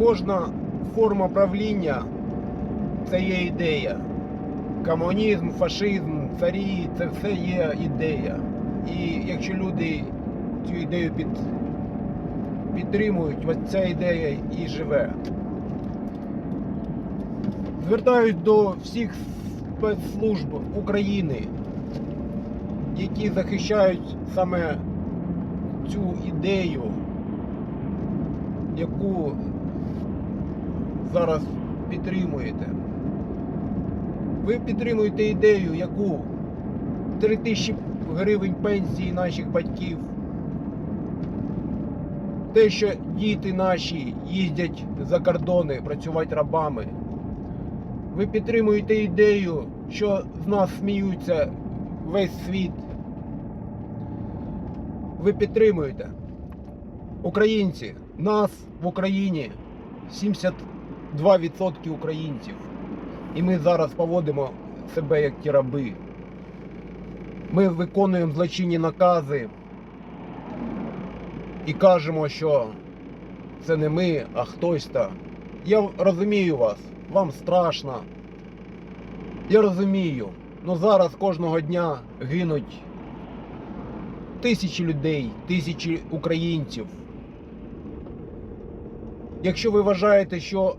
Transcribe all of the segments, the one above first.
Кожна форма правління це є ідея. Комунізм, фашизм, царі це все є ідея. І якщо люди цю ідею під, підтримують, ось ця ідея і живе. Звертаюсь до всіх спецслужб України, які захищають саме цю ідею, яку зараз підтримуєте. Ви підтримуєте ідею, яку 3 тисячі гривень пенсії наших батьків. Те, що діти наші їздять за кордони працювати рабами. Ви підтримуєте ідею, що з нас сміються весь світ. Ви підтримуєте. Українці, нас в Україні 72% українців. І ми зараз поводимо себе як ті раби. Ми виконуємо злочинні накази і кажемо, що це не ми, а хтось там. Я розумію вас, вам страшно. Я розумію. Ну зараз кожного дня гинуть тисячі людей, тисячі українців. Якщо ви вважаєте, що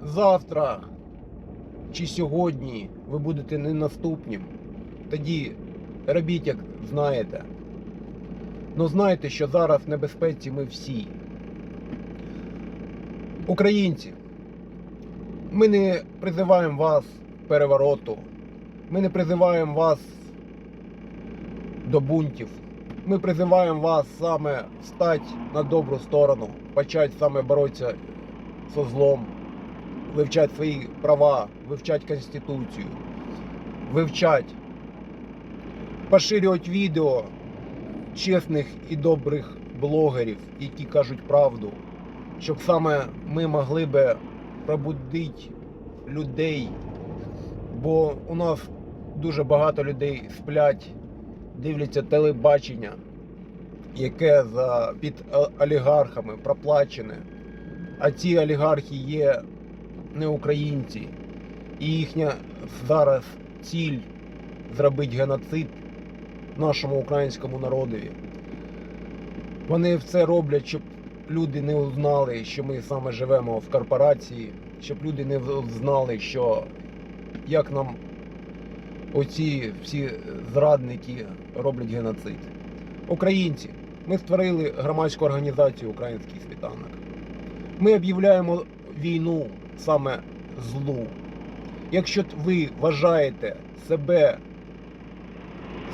завтра чи сьогодні ви будете не наступнім, тоді робіть, як знаєте. Ну знайте, що зараз в небезпеці ми всі. Українці, ми не призиваємо вас перевороту. Ми не призиваємо вас до бунтів. Ми призиваємо вас саме встати на добру сторону, почати саме боротися зі злом, вивчати свої права, вивчати Конституцію, вивчати, поширювати відео чесних і добрих блогерів, які кажуть правду, щоб саме ми могли би пробудити людей, бо у нас дуже багато людей сплять, дивляться телебачення, яке за під олігархами проплачене. А ці олігархи є не українці. І їхня зараз ціль зробити геноцид нашому українському народові. Вони все роблять, щоб люди не узнали, що ми саме живемо в корпорації, щоб люди не знали, що як нам оці всі зрадники роблять геноцид. Українці, ми створили громадську організацію Український світанок. Ми об'являємо війну саме злу. Якщо ви вважаєте себе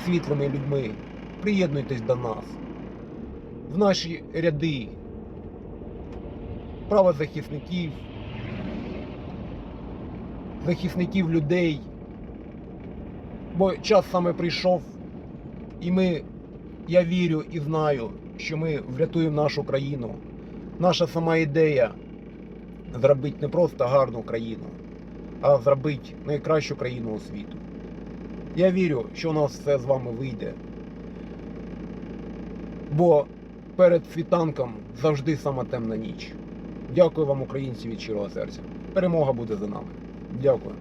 світлими людьми, приєднуйтесь до нас. В наші ряди правозахисників, захисників людей. Бо час саме прийшов, і ми, я вірю і знаю, що ми врятуємо нашу країну. Наша сама ідея зробити не просто гарну країну, а зробити найкращу країну у світу. Я вірю, що у нас все з вами вийде. Бо перед світанком завжди сама темна ніч. Дякую вам, українці, від щирого серця. Перемога буде за нами. Дякую.